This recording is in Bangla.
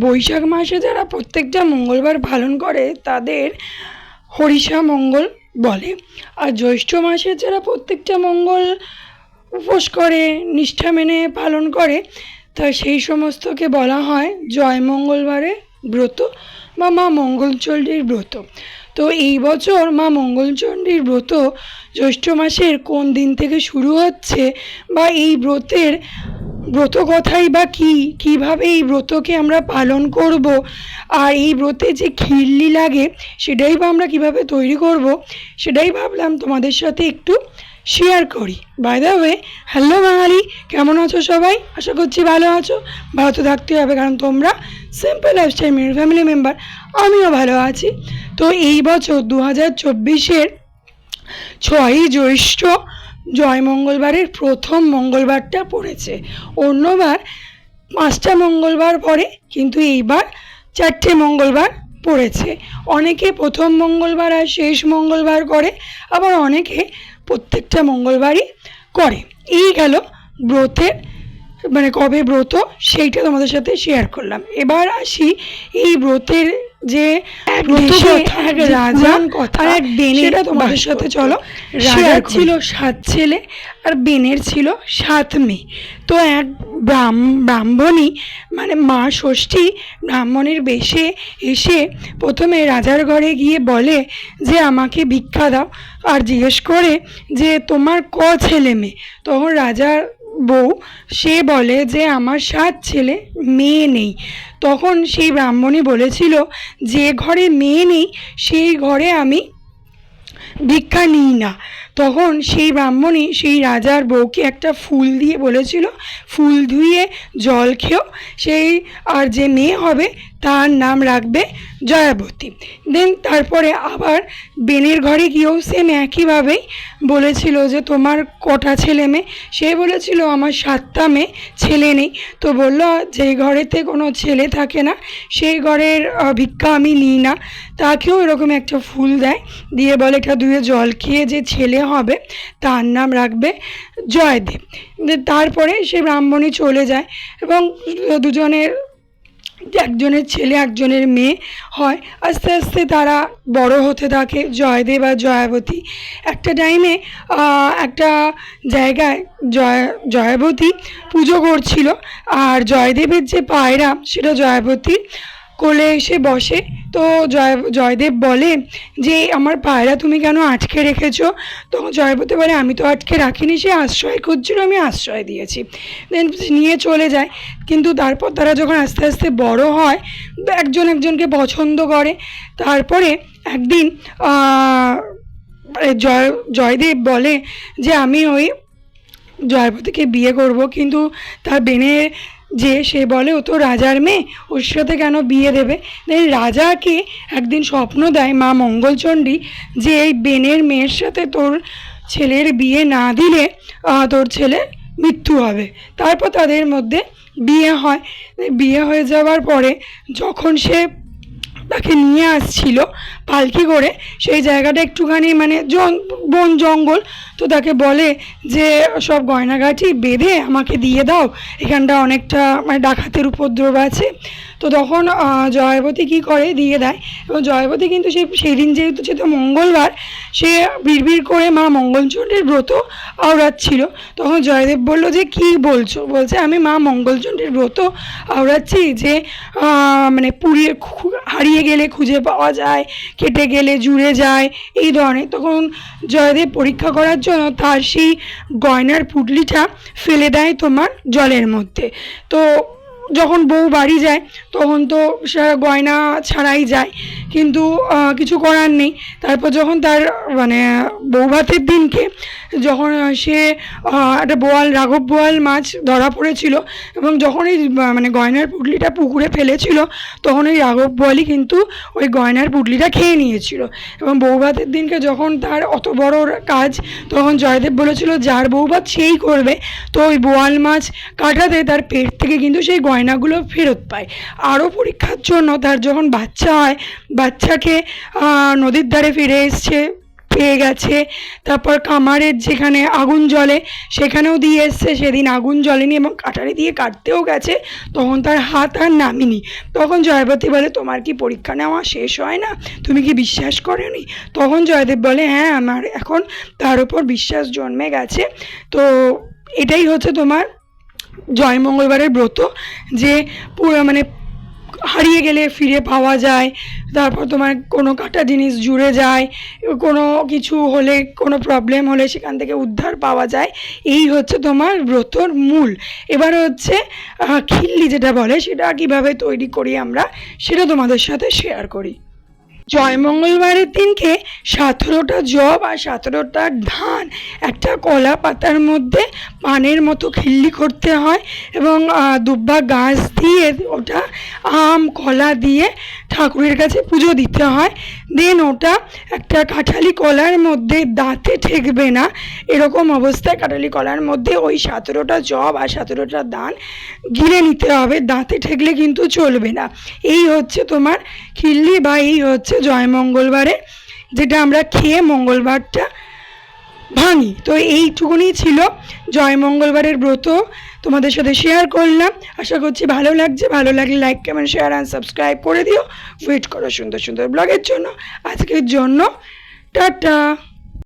বৈশাখ মাসে যারা প্রত্যেকটা মঙ্গলবার পালন করে, তাদের হরিষা মঙ্গল বলে। আর জ্যৈষ্ঠ মাসে যারা প্রত্যেকটা মঙ্গল উপোস করে, নিষ্ঠা মেনে পালন করে, তা সেই সমস্তকে বলা হয় জয় মঙ্গলবারে ব্রত বা মা মঙ্গলচণ্ডীর ব্রত। তো এই বছর মা মঙ্গলচণ্ডীর ব্রত জ্যৈষ্ঠ মাসের কোন দিন থেকে শুরু হচ্ছে বা এই ব্রতের ব্রত কথাই বা কী? কীভাবে এই ব্রতকে আমরা পালন করব? আর এই ব্রতে যে খিল্লি লাগে, সেটাই বা আমরা কীভাবে তৈরি করব? সেটাই ভাবলাম তোমাদের সাথে একটু শেয়ার করি। By the way hello Bengali, কেমন আছো সবাই? আশা করছি ভালো আছো। ভালো তো থাকতে হবে, কারণ তোমরা সিম্পল লাইফস্টাইল মেয়ের ফ্যামিলি মেম্বার আমিও ভালো আছি। তো এই বছর দু হাজার চব্বিশের ছয়ই জ্যৈষ্ঠ জয় মঙ্গলবারের প্রথম মঙ্গলবারটা পড়েছে। অন্যবার পাঁচটা মঙ্গলবার পরে কিন্তু এইবার চারটে মঙ্গলবার পড়েছে। অনেকে প্রথম মঙ্গলবার আর শেষ মঙ্গলবার করে, আবার অনেকে প্রত্যেকটা মঙ্গলবারই করে। এই গেল ব্রতের মানে কবে ব্রত, সেইটা তোমাদের সাথে শেয়ার করলাম। এবার আসি এই ব্রতের যে রাজা কথা আর এক বেনে সেটা তোমাদের সাথে চলো রাজা ছিল সাত ছেলে আর বেনের ছিল সাত মেয়ে। তো এক ব্রাহ্ম- ব্রাহ্মণী মানে মা ষষ্ঠী ব্রাহ্মণের বেশে এসে প্রথমে রাজার ঘরে গিয়ে বলে যে আমাকে ভিক্ষা দাও। আর জিজ্ঞেস করে যে তোমার ক ছেলে মেয়ে? তখন রাজার বউ, সে বলে যে আমার সাত ছেলে, মেয়ে নেই। তখন সেই ব্রাহ্মণী বলেছিল যে ঘরে মেয়ে নেই, সেই ঘরে আমি ভিক্ষা নিই না। তখন সেই ব্রাহ্মণী সেই রাজার বউকে একটা ফুল দিয়ে বলেছিল, ফুল ধুয়ে জল খেও, সেই আর যে মেয়ে হবে তার নাম রাখবে জয়াবতী। দেন তারপরে আবার বেনের ঘরে গিয়েও সেম একইভাবেই বলেছিল যে, তোমার কটা ছেলে মেয়ে? সে বলেছিল, আমার সাতটা মেয়ে ছেলে নেই। তো বলল, যে ঘরেতে কোনো ছেলে থাকে না, সেই ঘরের ভিক্ষা আমি নিই না। তাকেও এরকম একটা ফুল দেয়, দিয়ে বলে, এটা ধুয়ে জল খেয়ে যে ছেলে হবে, তার নাম রাখবে জয়দেব। তারপরে সে ব্রাহ্মণী চলে যায় এবং দুজনের, একজনের ছেলে, একজনের মেয়ে হয়। আস্তে আস্তে তারা বড় হতে থাকে, জয়দেব আর জয়াবতী। একটা টাইমে একটা জায়গায় জয়, জয়াবতী পুজো করছিল। আর জয়দেবের যে পায়রা, সেটা জয়াবতীর কোলে এসে বসে। তো জয় জয়দেব বলে যে, আমার পায়রা তুমি কেন আটকে রেখেছো? তখন জয়বতী বলে আমি তো আটকে রাখিনি, সে আশ্রয় খুঁজছিল, আমি আশ্রয় দিয়েছি। দেন নিয়ে চলে যায়। কিন্তু তারপর তারা যখন আস্তে আস্তে বড় হয়, একজন একজনকে পছন্দ করে। তারপরে একদিন জয় জয়দেব বলে যে, আমি ওই জয়পতিকে বিয়ে করব, কিন্তু তার বেনের যে সে বলে, ও তো রাজার মেয়ে, ওর সাথে কেন বিয়ে দেবে? দেন রাজাকে একদিন স্বপ্ন দেয় মা মঙ্গলচণ্ডী যে এই বেনের মেয়ের সাথে তোর ছেলের বিয়ে না দিলে তোর ছেলে মৃত্যু হবে। তারপর তাদের মধ্যে বিয়ে হয়। বিয়ে হয়ে যাওয়ার পরে যখন সে তাকে নিয়ে আসছিল পালকি করে। সেই জায়গাটা একটুখানি মানে বন জঙ্গল। তো তাকে বলে যে, সব গয়নাগাটি বেঁধে আমাকে দিয়ে দাও। এখানটা অনেকটা মানে ডাকাতের উপদ্রব আছে। তো তখন জয়াবতী কী করে? দিয়ে দেয়। এবং জয়াবতী কিন্তু সেই সেই দিন যেহেতু যেহেতু মঙ্গলবার, সে বিড়বিড় করে মা মঙ্গলচণ্ডীর ব্রত আওড়াচ্ছিল। তখন জয়দেব বলল, যে কী বলছো? বলছে, আমি মা মঙ্গলচণ্ডীর ব্রত আওড়াচ্ছি যে মানে পুড়িয়ে হারিয়ে গেলে খুঁজে পাওয়া যায়, কেটে গেলে জুড়ে যায়, এই ধরনের। তখন জয়দেব পরীক্ষা করার জন্য তার সেই গয়নার পুটলিটা ফেলে দেয় তোমার জলের মধ্যে। তো যখন বউ বাড়ি যায় তখন তো সে গয়না ছাড়াই যায়। কিন্তু কিছু করার নেই। তারপর যখন তার মানে বউ ভাতের দিনকে যখন সে একটা বোয়াল রাঘব বোয়াল মাছ ধরা পড়েছিল এবং যখন আহ, মানে গয়নার পুটলিটা পুকুরে ফেলেছিল তখন ওই রাঘব বোয়ালই কিন্তু ওই গয়নার পুটলিটা খেয়ে নিয়েছিল। এবং বউ ভাতের দিনকে যখন তার অত বড় কাজ তখন জয়দেব বলেছিল যার বউ ভাত সেই করবে তো ওই বোয়াল মাছ কাটাতে তার পেট থেকে কিন্তু সেই গয়নাগুলো ফেরত পায়। আরও পরীক্ষার জন্য তার যখন বাচ্চা হয়, বাচ্চাকে নদীর ধারে ফিরে এসছে, পেয়ে গেছে। তারপর কামারের যেখানে আগুন জ্বলে, সেখানেও দিয়ে এসছে। সেদিন আগুন জ্বলেনি এবং কাটারি দিয়ে কাটতেও গেছে। তখন তার হাত আর নামিনি। তখন জয়বতী বলে, তোমার কি পরীক্ষা নেওয়া শেষ হয় না? তুমি কি বিশ্বাস করোনি? তখন জয়দেব বলে হ্যাঁ আমার এখন তার উপর বিশ্বাস জন্মে গেছে। তো এটাই হচ্ছে তোমার জয় মঙ্গলবারের ব্রত যে পুরো মানে হারিয়ে গেলে ফিরে পাওয়া যায়, তারপর তোমার কোনো কাটা জিনিস জুড়ে যায়, কোনো কিছু হলে, কোনো প্রবলেম হলে সেখান থেকে উদ্ধার পাওয়া যায়, এই হচ্ছে তোমার ব্রতর মূল। এবার হচ্ছে খিল্লি যেটা বলে সেটা কীভাবে তৈরি করি আমরা, সেটা তোমাদের সাথে শেয়ার করি। জয় মঙ্গলবারের দিনকে সতেরোটা জব আর সতেরোটা ধান একটা কলা পাতার মধ্যে পানের মতো খিল্লি করতে হয় এবং দুব্বা গাছ দিয়ে ওটা আম, কলা দিয়ে ঠাকুরের কাছে পুজো দিতে হয়। দেন ওটা একটা কাঁঠালি কলার মধ্যে দাঁতে ঠেকবে না। এরকম অবস্থায় কাঁঠালি কলার মধ্যে ওই সতেরোটা জব আর সতেরোটা দান গিলে নিতে হবে। দাঁতে ঠেকলে কিন্তু চলবে না। এই হচ্ছে তোমার খিল্লি বা এই হচ্ছে জয় মঙ্গলবারে, যেটা আমরা খেয়ে মঙ্গলবারটা ভাঙি। তো এইটুকুনি ছিল জয় মঙ্গলবারের ব্রত। তোমাদের সাথে শেয়ার করলাম। আশা করছি ভালো লাগছে। ভালো লাগলে like comment share and subscribe করে দিও। ওয়েট করো সুন্দর সুন্দর ব্লগের জন্য। আজকের জন্য টাটা।